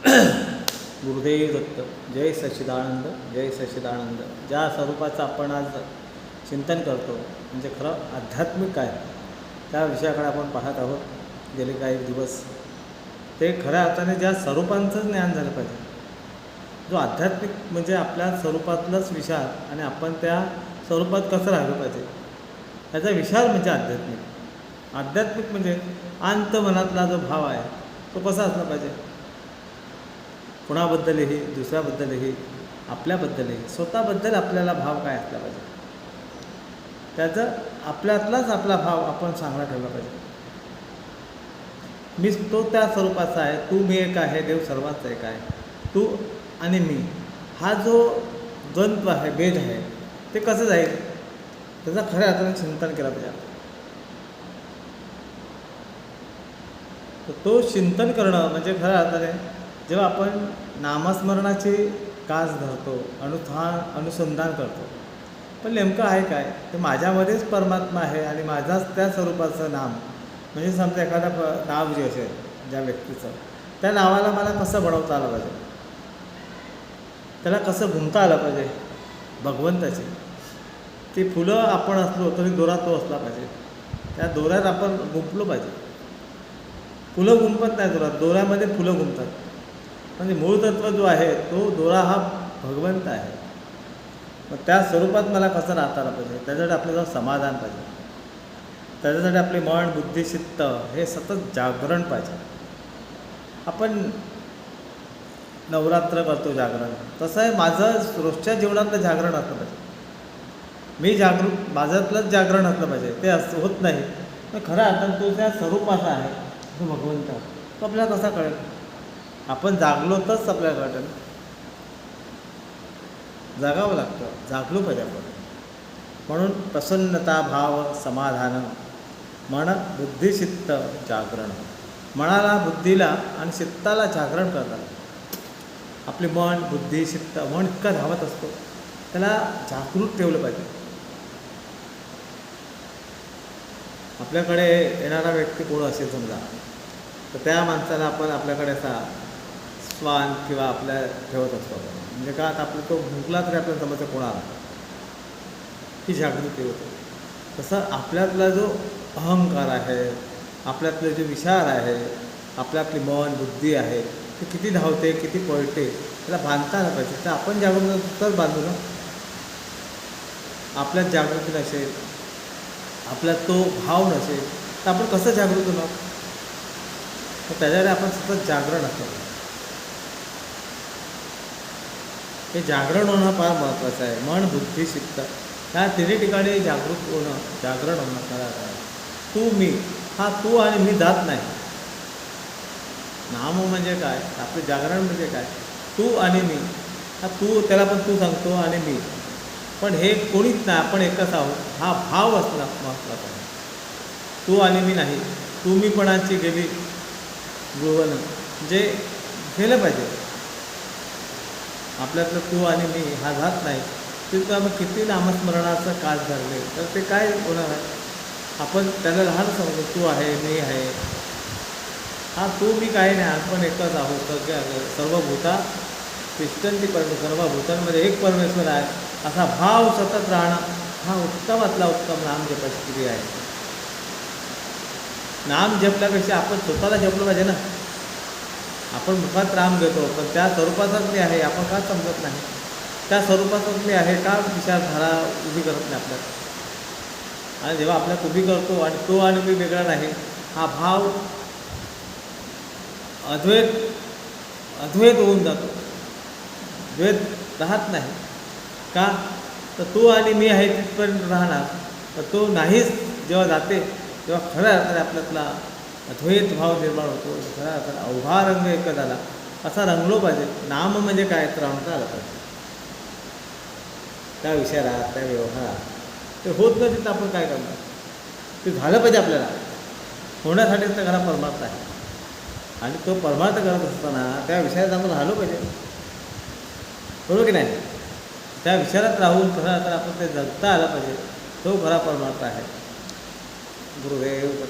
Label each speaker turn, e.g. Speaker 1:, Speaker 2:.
Speaker 1: गुरुदेव दत्त जय सच्चिदानंद जय सच्चिदानंद. ज्या स्वरूपाचं आपण आज चिंतन करतो म्हणजे खरं आध्यात्मिक काय? त्या विषयाकडे आपण पाहत आहोत. गेले काही दिवस. ते खऱ्या अर्थाने ज्या स्वरूपांचं ज्ञान झालं पाहिजे. जो आध्यात्मिक म्हणजे आपल्या स्वरूपातलाच विचार आणि आपण त्या स्वरूपात कसं राहिलं पाहिजे? त्याचा विचार म्हणजे आध्यात्मिक. आध्यात्मिक म्हणजे अंत मनातला जो भाव आहे तो कसा असला पाहिजे? कुणाबद्दलही दुसऱ्याबद्दलही आपल्याबद्दलही स्वतःबद्दल आपल्याला भाव काय असला पाहिजे? त्याचं आपल्यातलाच आपला भाव आपण चांगला ठेवला पाहिजे. मी तो त्या स्वरूपाचा आहे तू मी एक आहे देव सर्वांचा एक आहे. तू आणि मी हा जो द्वंद्व आहे भेद आहे ते कसं जाईल? त्याचा खऱ्या अर्थाने चिंतन केलं पाहिजे तर तो चिंतन करणं म्हणजे खऱ्या अर्थाने जेव्हा आपण नामस्मरणाची कास धरतो अनुथान अनुसंधान करतो. पण नेमकं आहे काय? ते माझ्यामध्येच परमात्मा आहे आणि माझाच त्या स्वरूपाचं नाम. म्हणजे समजा एखादा प नाव जे असेल ज्या व्यक्तीचं त्या नावाला मला कसं बनवता आलं पाहिजे? त्याला कसं घुमता आलं पाहिजे? भगवंताची. ती फुलं आपण असलो तरी दोरा तो असला पाहिजे. त्या दोऱ्यात आपण गुंपलो पाहिजे. फुलं गुंपत नाही दोरात दोऱ्यामध्ये फुलं गुंपतात. म्हणजे मूळ तत्व जो आहे तो दोरा हा भगवंत आहे. मग त्या स्वरूपात मला कसं राहता आलं पाहिजे? त्याच्यासाठी आपल्याला समाधान पाहिजे. त्याच्यासाठी आपले मन बुद्धी चित्त हे सतत जागरण पाहिजे. आपण नवरात्र करतो जागरण. तसं आहे माझं रोजच्या जीवनातलं जागरण असलं पाहिजे. मी जागृत माझ्यातलंच जागरण असलं पाहिजे. ते असं होत नाही. पण खरं आता तो त्या स्वरूपाचा आहे तो भगवंत. तो आपल्याला कसा कळेल? आपण जागलो तरच आपल्याला कळेल जागावं लागतं. जागलो पाहिजे आपण. म्हणून प्रसन्नता भाव समाधान मन बुद्धिशित्त जागरण. मनाला बुद्धीला आणि चित्ताला जागरण करतात. आपले मन बुद्धी चित्त मन इतका धावत असतो. त्याला जागृत ठेवलं पाहिजे. आपल्याकडे येणारा व्यक्ती कोण असेल समजा? तर त्या माणसाला आपण आपल्याकडे असा श्वान किंवा आपल्या ठेवत असतो आपण. म्हणजे का आता आपला तो भुंकला तरी आपल्याला समजतं कोणाला ही जागृती होते. तसं आपल्यातला जो अहंकार आहे आपल्यातले जे विचार आहे आपल्यातली मन बुद्धी आहे ते किती धावते किती पळते त्याला बांधता आलं पाहिजे. तर आपण जागृत तर बांधू ना? आपल्यात जागृती नसेल आपल्यात तो भाव नसेल तर आपण कसं जागृत होणार? तर त्याच्याकडे आपण सतत जागरण असतो. हे जागरण होणं फार महत्त्वाचं आहे. मन बुद्धी शिकतं ह्या तिन्ही ठिकाणी जागृत होणं जागरण होणं खरं आहे. तू मी हा तू आणि मी जात नाही. नाम म्हणजे काय? आपलं जागरण म्हणजे काय? तू आणि मी. हा तू त्याला पण तू सांगतो आणि मी. पण हे कोणीच नाही आपण एकच आहोत. हा भाव असला महत्त्वाचा आहे. तू आणि मी नाही. तुम्हीपणाची गेली गृहनं. जे गेलं पाहिजे. आपल्यातलं तू आणि मी हा जात नाही. तिथं आम्ही किती नामस्मरणाचं काळ धरले. तर ते काय होणार आहे? आपण त्याला लहान समजतो तू आहे मी आहे. हा तू मी काही नाही. आपण एकच आहोत. सगळ्या सर्व भूता तिष्ठंती परमेश्वर सर्व भूतांमध्ये एक परमेश्वर आहे. असा भाव सतत राहणं हा उत्तमातला उत्तम नाम जपाची क्रिया आहे. नाम जपल्यापेक्षा आपण स्वतःला जपलं पाहिजे ना. आपण मुखात राम घेतो पण त्या स्वरूपाचाच मी आहे आपण का समजत नाही? त्या स्वरूपाचाच मी आहे का विचारधारा उभी करत नाही आपल्यात? आणि जेव्हा आपल्यात उभी करतो आणि तो आणि मी वेगळा नाही हा भाव अद्वैत अद्वैत होऊन जातो. द्वैत राहत नाही. का? तर तू आणि मी आहे तिथपर्यंत राहणार तर तो नाहीच जेव्हा जाते तेव्हा खऱ्या अर्थाने आपल्यातला अद्वैत भाव निर्माण होतो. खरा अर्थाने अवघा रंग एक झाला असा रंगलो पाहिजे. नाम म्हणजे काय? तर रंगता आलं पाहिजे त्या विचारात त्या व्यवहारात. ते होत नसेल तर आपण काय करणार? ते झालं पाहिजे आपल्याला. होण्यासाठीच तर खरा परमार्थ आहे. आणि तो परमार्थ करत असताना त्या विषयात आपण राहिलो पाहिजे. बरोबर की नाही? त्या विचारात राहून खरं तर आपण ते जगता आलं पाहिजे. तो खरा परमार्थ आहे. गुरुदेव